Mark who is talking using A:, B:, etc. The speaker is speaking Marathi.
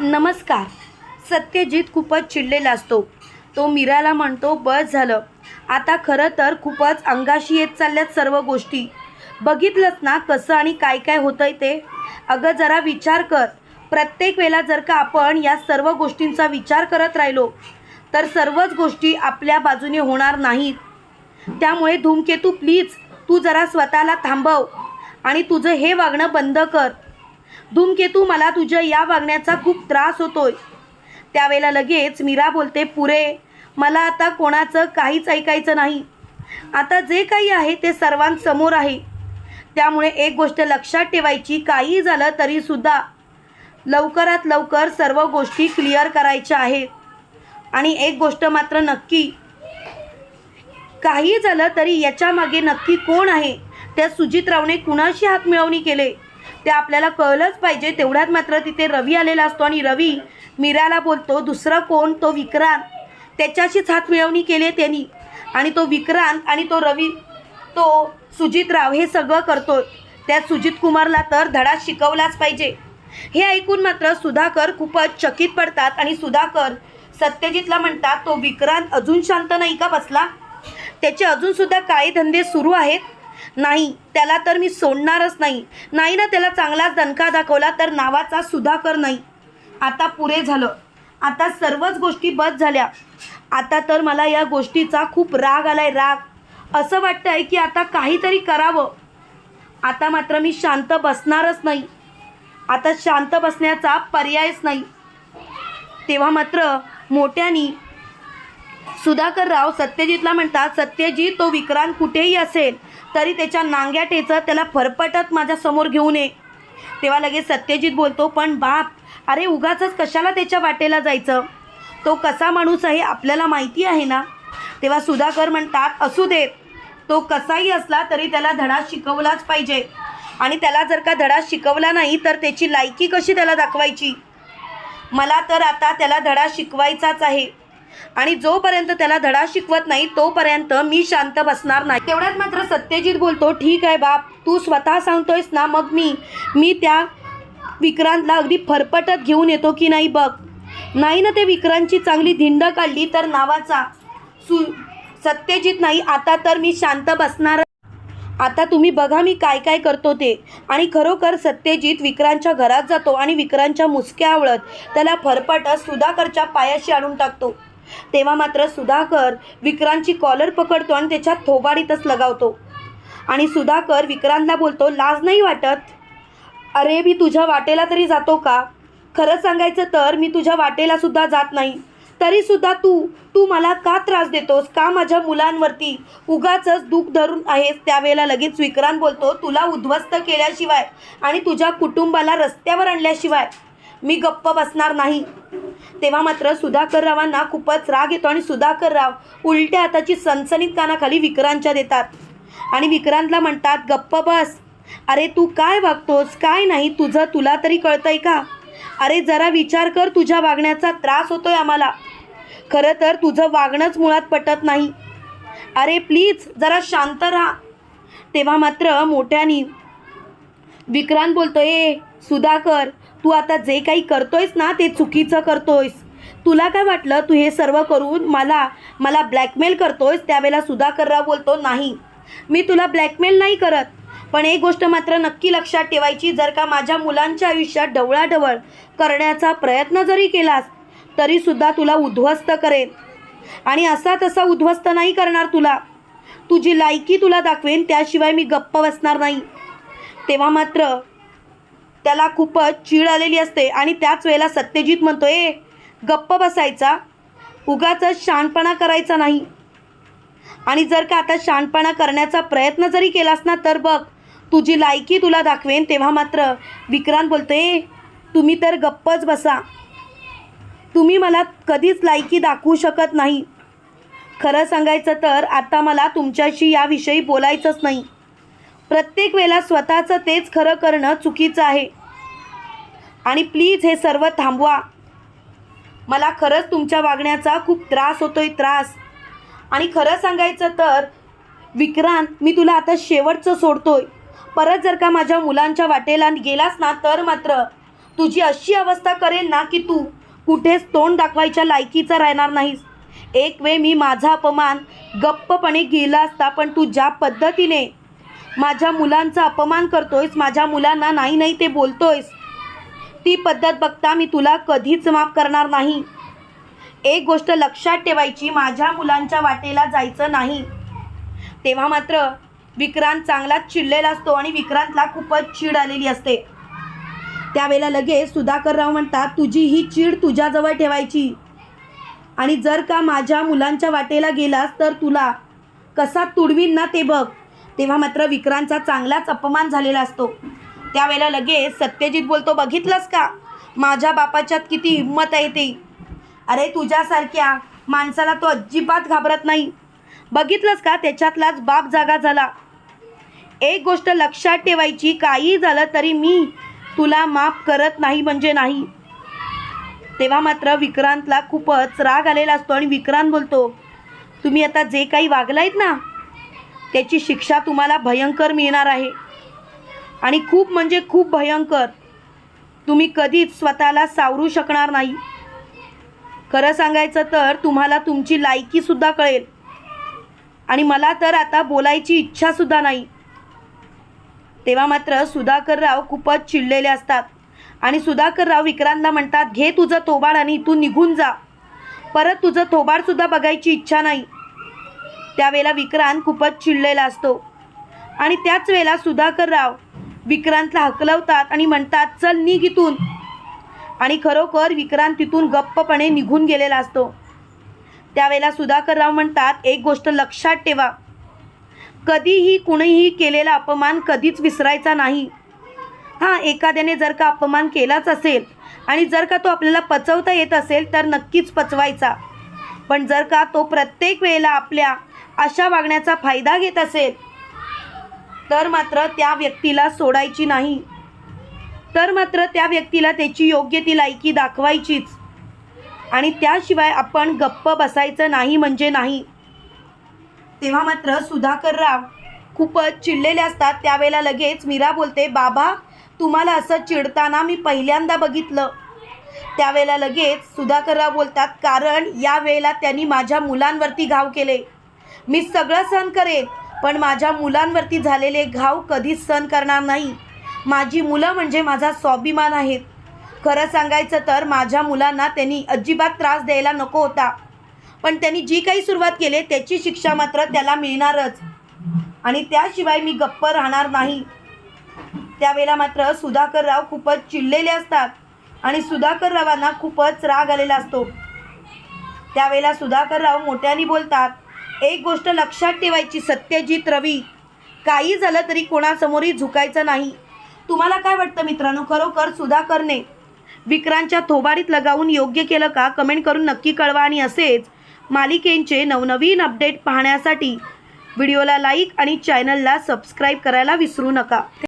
A: नमस्कार. सत्यजित खूपच चिडलेला असतो. तो मीराला म्हणतो बस झालं. आता खरं तर खूपच अंगाशी येत चालल्यात सर्व गोष्टी. बघितलंच ना कसं आणि काय काय होतंय ते? अगं जरा विचार कर. प्रत्येक वेळेला जर का आपण या सर्व गोष्टींचा विचार करत राहिलो तर सर्वच गोष्टी आपल्या बाजूने होणार नाहीत. त्यामुळे धूमकेतू प्लीज तू जरा स्वतःला थांबव आणि तुझं हे वागणं बंद कर. धूमकेतू मला तुझ्या या वागण्याचा खूप त्रास होतोय. त्यावेळेला लगेच मीरा बोलते पुरे मला आता कोणाचं काहीच ऐकायचं नाही. आता जे काही आहे ते सर्वांसमोर आहे. त्यामुळे एक गोष्ट लक्षात ठेवायची काही झालं तरीसुद्धा लवकरात लवकर सर्व गोष्टी क्लिअर करायच्या आहेत. आणि एक गोष्ट मात्र नक्की काही झालं तरी याच्यामागे नक्की कोण आहे? त्या सुजितरावने कुणाशी हात मिळवणी केले? ते आपल्याला कळलंच पाहिजे. तेवढ्यात मात्र तिथे रवी आलेला असतो आणि रवी मीराला बोलतो दुसरा कोण? तो विक्रांत. त्याच्याशीच हात मिळवणी केली त्यांनी. आणि तो विक्रांत आणि तो रवी तो सुजितराव हे सगळं करतो त्या सुजित कुमारला तर धडा शिकवलाच पाहिजे. हे ऐकून मात्र सुधाकर खूपच चकित पडतात आणि सुधाकर सत्यजितला म्हणतात तो विक्रांत अजून शांत नाही का बसला? त्याचे अजूनसुद्धा काही धंदे सुरू आहेत. नाही त्याला तर मी सोडणारच नाही. नाही ना त्याला चांगलाच दणका दाखवला तर नावाचा सुधाकर नाही. आता पुरे झालं. आता सर्वच गोष्टी बस झाल्या. आता तर मला या गोष्टीचा खूप राग आलाय राग. असं वाटतं आहे की आता काहीतरी करावं. आता मात्र मी शांत बसणारच नाही. आता शांत बसण्याचा पर्यायच नाही. तेव्हा मात्र मोठ्यानी सुधाकर राव सत्यजितला म्हणतात सत्यजित तो विक्रांत कुठेही असेल तरी त्याच्या नांग्या टेचत त्याला फरफटत माझ्यासमोर घेऊन ये तेव्हा लगेच सत्यजित बोलतो पण बाप अरे उगाचच कशाला त्याच्या वाटेला जायचं? तो कसा माणूस आहे आपल्याला माहिती आहे ना? तेव्हा सुधाकर म्हणतात असू देत तो कसाही असला तरी त्याला धडा शिकवलाच पाहिजे. आणि त्याला जर का धडा शिकवला नाही तर त्याची लायकी कशी त्याला दाखवायची? मला तर आता त्याला धडा शिकवायचाच आहे. आणि जोपर्यंत त्याला धडा शिकवत नाही तोपर्यंत मी शांत बसणार नाही. तेवढ्यात मात्र सत्यजित बोलतो ठीक आहे बाप तू स्वतः सांगतोयस ना मग मी. मी त्या विक्रांतला अगदी फरफटत घेऊन येतो की नाही बघ. नाही ना ते विक्रांतची चांगली धिंड काढली तर नावाचा. सु सत्यजित नाही आता तर मी शांत बसणार आता तुम्ही बघा मी काय काय करतो ते. आणि खरोखर सत्यजित विक्रांतच्या घरात जातो आणि विक्रांतच्या मुसक्या आवळत त्याला फरफटत सुधाकरच्या पायाशी आणून टाकतो. तेव्हा मात्र सुधाकर विक्रांतची कॉलर पकडतो आणि त्याच्यात थोबाडीतच लगावतो. आणि सुधाकर विक्रांतला बोलतो लाज नाही वाटत? अरे मी तुझ्या वाटेला तरी जातो का? खरं सांगायचं तर मी तुझ्या वाटेला सुद्धा जात नाही. तरीसुद्धा तू तू मला का त्रास देतोस? का माझ्या मुलांवरती उगाचच दुःख धरून आहेस? त्यावेळेला लगेच विक्रांत बोलतो तुला उद्ध्वस्त केल्याशिवाय आणि तुझ्या कुटुंबाला रस्त्यावर आणल्याशिवाय मी गप्प बसणार नाही. तेव्हा मात्र सुधाकररावांना खूपच राग येतो आणि सुधाकरराव उलट्या हाताची सनसनीत कानाखाली विक्रांतच्या देतात. आणि विक्रांतला म्हणतात गप्प बस. अरे तू काय वागतोस? काय नाही? तुझं तुला तरी कळतंय का? अरे जरा विचार कर तुझ्या वागण्याचा त्रास होतोय आम्हाला. खरं तर तुझं वागणंच मुळात पटत नाही. अरे प्लीज जरा शांत राहा. तेव्हा मात्र मोठ्यानी विक्रांत बोलतो ए सुधाकर तू आता जे काही करतोयस ना ते चुकीचं करतोयस. तुला काय वाटलं? तू हे सर्व करून मला मला ब्लॅकमेल करतोयस? त्यावेळेला सुधाकरराव बोलतो नाही. मी तुला ब्लॅकमेल नाही करत. पण एक गोष्ट मात्र नक्की लक्षात ठेवायची जर का माझ्या मुलांच्या आयुष्यात ढवळाढवळ करण्याचा प्रयत्न जरी केलास तरीसुद्धा तुला उद्ध्वस्त करेन. आणि असा तसा उद्ध्वस्त नाही करणार तुला. तुझी लायकी तुला दाखवेन त्याशिवाय मी गप्प बसणार नाही. तेव्हा मात्र त्याला खूपच चीड आलेली असते आणि त्याच वेळेला सत्यजित म्हणतो ए गप्प बसायचा. उगाच शहाणपणा करायचा नाही. आणि जर का आता शानपणा करण्याचा प्रयत्न जरी केलास ना तर बघ तुझी लायकी तुला दाखवेन. तेव्हा मात्र विक्रांत बोलतो ए तुम्ही तर गप्पच बसा. तुम्ही मला कधीच लायकी दाखवू शकत नाही. खरं सांगायचं तर आता मला तुमच्याशी याविषयी बोलायचंच नाही. प्रत्येक वेळेला स्वतःचं तेच खरं करणं चुकीचं आहे. आणि प्लीज हे सर्व थांबवा. मला खरंच तुमच्या वागण्याचा खूप त्रास होतोय त्रास. आणि खरं सांगायचं तर विक्रांत मी तुला आता शेवटचं सोडतोय. परत जर का माझ्या मुलांच्या वाटेला गेलास ना तर मात्र. तुझी अशी अवस्था करेल ना की तू कुठेच तोंड दाखवायच्या लायकीचा राहणार नाहीस. एक वेळ मी माझा अपमान गप्पपणे गेला असता पण तू ज्या पद्धतीने माझ्या मुलांचा अपमान करतोयस माझ्या मुलांना नाही नाही ते बोलतोयस. ती पद्धत बघता मी तुला कधीच माफ करणार नाही. एक गोष्ट लक्षात ठेवायची माझ्या मुलांच्या वाटेला जायचं नाही. तेव्हा मात्र विक्रांत चांगलाच चिडलेला असतो आणि विक्रांतला खूपच चीड आलेली असते. त्यावेळेला लगेच सुधाकरराव म्हणतात तुझी ही चीड तुझ्याजवळ ठेवायची. आणि जर का माझ्या मुलांच्या वाटेला गेलास तर तुला कसा तुडवीन ना ते बघ. तेव्हा मात्र विक्रांतचा चांगलाच अपमान झालेला असतो. त्यावेळेला लगेच सत्यजित बोलतो बघितलंस का? माझ्या बापाच्यात किती हिंमत आहे ते. अरे तुझ्यासारख्या माणसाला तो अजिबात घाबरत नाही. बघितलंस का? त्याच्यातलाच बाप जागा झाला. एक गोष्ट लक्षात ठेवायची काही झालं तरी मी तुला माफ करत नाही म्हणजे नाही. तेव्हा मात्र विक्रांतला खूपच राग आलेला असतो आणि विक्रांत बोलतो तुम्ही आता जे काही वागलायत ना त्याची शिक्षा तुम्हाला भयंकर मिळणार आहे. आणि खूप म्हणजे खूप भयंकर. तुम्ही कधीच स्वतःला सावरू शकणार नाही. खरं सांगायचं तर तुम्हाला तुमची लायकीसुद्धा कळेल. आणि मला तर आता बोलायची इच्छासुद्धा नाही. तेव्हा मात्र सुधाकरराव खूपच चिडलेले असतात. आणि सुधाकरराव विक्रांतला म्हणतात घे तुझं थोबाड आणि इथून निघून जा. परत तुझं थोबाडसुद्धा बघायची इच्छा नाही. त्यावेळेला विक्रांत खूपच चिडलेला असतो. आणि त्याच वेळेला सुधाकरराव विक्रांतला हकलवतात आणि म्हणतात चल निघ इथून. आणि खरोखर विक्रांत तिथून गप्पपणे निघून गेलेला असतो. त्यावेळेला सुधाकरराव म्हणतात एक गोष्ट लक्षात ठेवा. कधीही कुणीही केलेला अपमान कधीच विसरायचा नाही. हां एखाद्याने जर का अपमान केलाच असेल आणि जर का तो आपल्याला पचवता येत असेल तर नक्कीच पचवायचा. पण जर का तो प्रत्येक वेळेला आपल्या अशा वागण्याचा फायदा घेत असेल तर मात्र त्या व्यक्तीला सोडायची नाही. तर मात्र त्या व्यक्तीला त्याची योग्य ती लायकी दाखवायचीच. आणि त्याशिवाय आपण गप्प बसायचं नाही म्हणजे नाही. तेव्हा मात्र सुधाकरराव खूपच चिडलेले असतात. त्यावेळेला लगेच मीरा बोलते बाबा तुम्हाला असं चिडताना मी पहिल्यांदा बघितलं. त्यावेळेला लगेच सुधाकरराव बोलतात कारण या वेळेला त्यांनी माझ्या मुलांवरती घाव केले. मी सगळं सहन करेन पण माझ्या मुलांवरती झालेले घाव कधीच सहन करणार नाही. माझी मुलं म्हणजे माझा स्वाभिमान आहेत. खरं सांगायचं तर माझ्या मुलांना त्यांनी अजिबात त्रास द्यायला नको होता. पण त्यांनी जी काही सुरुवात केली त्याची शिक्षा मात्र त्याला मिळणारच. आणि त्याशिवाय मी गप्प राहणार नाही. त्यावेळेला मात्र सुधाकरराव खूपच चिडलेले असतात आणि सुधाकररावांना खूपच राग आलेला असतो. त्यावेळेला सुधाकरराव मोठ्याने बोलतात एक गोष्ट लक्षात ठेवायची सत्यजित रवी. काही झालं तरी कोणासमोरही झुकायचं नाही. तुम्हाला काय वाटतं मित्रांनो? खरोखर सुधाकरने विक्रांतच्या थोबाडीत लगावून योग्य केलं का? कमेंट करून नक्की कळवा. आणि असेच मालिकेंचे नवनवीन अपडेट पाहण्यासाठी व्हिडिओला लाईक आणि चॅनलला सबस्क्राईब करायला विसरू नका.